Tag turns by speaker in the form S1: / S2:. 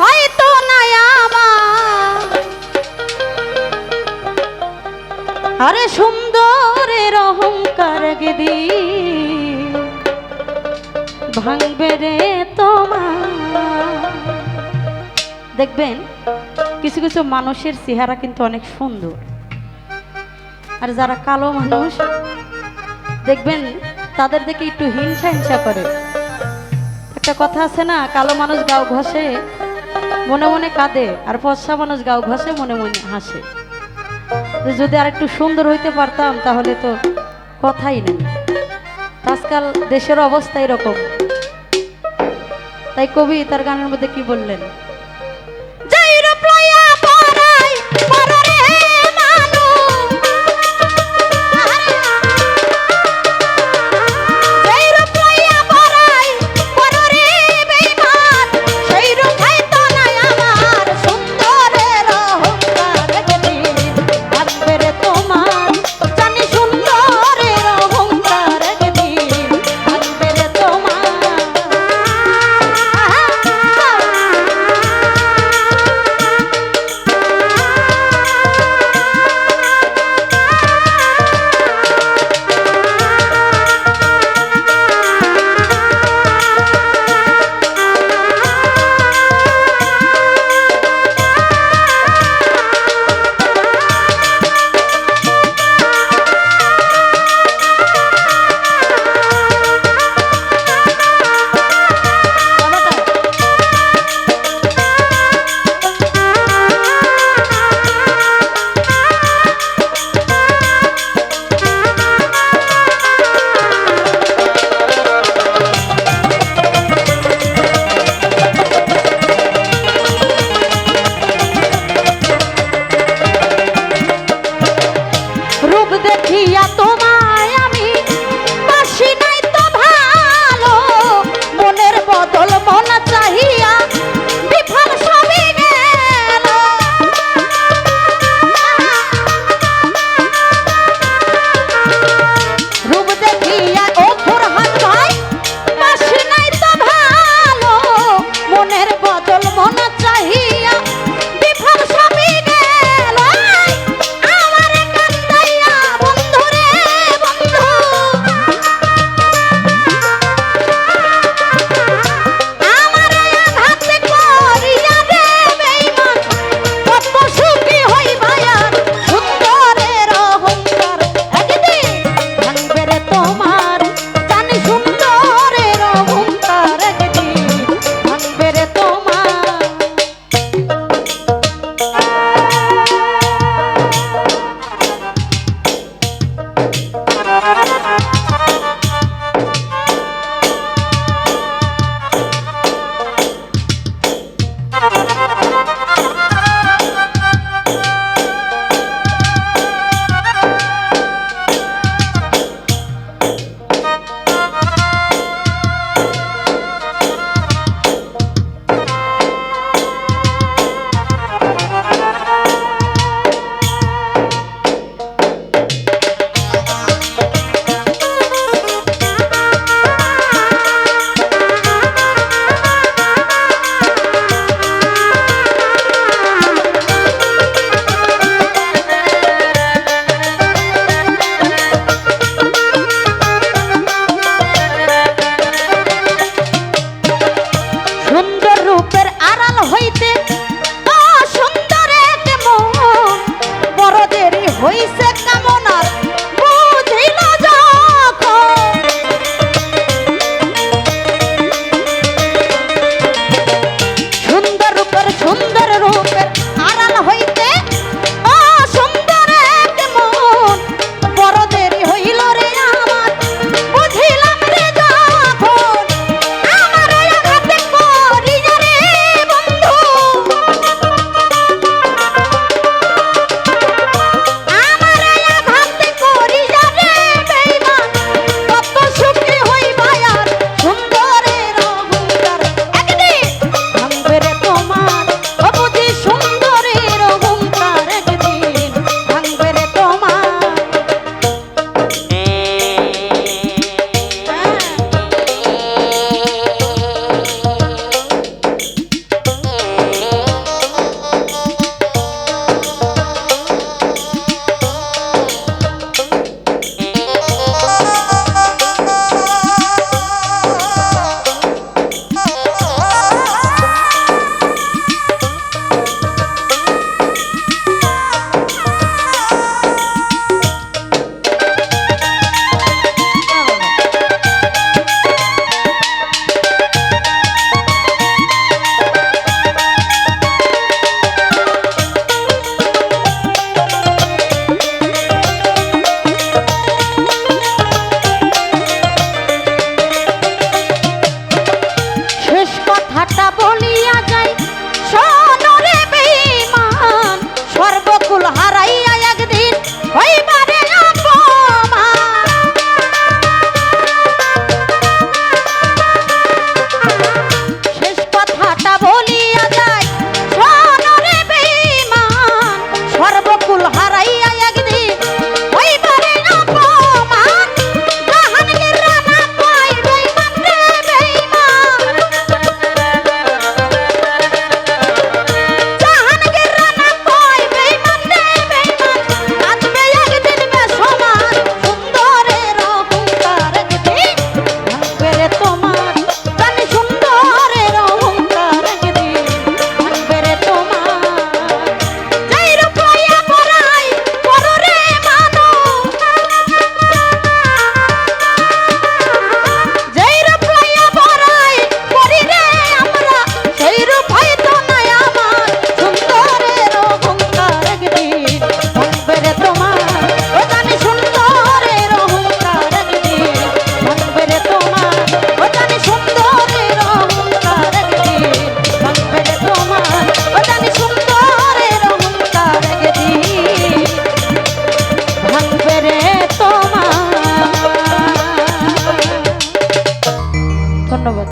S1: ভয় তো আমার। আরে সুন্দরের অহংকার গেদি, ভাঙবে রে তোমার। দেখবেন, কিছু কিছু মানুষের চেহারা কিন্তু অনেক সুন্দর। আর যারা কালো মানুষ, দেখবেন, তাদের দেখে একটু হিংসা হিংসা করে। একটা কথা আছে না, কালো মানুষ গাও ঘষে মনে মনে কাঁদে, আর পশ্চা মানুষ গাও ঘষে, মনে মনে হাসে। যদি আর একটু সুন্দর হইতে পারতাম, তাহলে তো কথাই নেই। আজকাল দেশের অবস্থা এরকম। তাই কবি তার গানের মধ্যে কি বললেন? দেখিয়া তো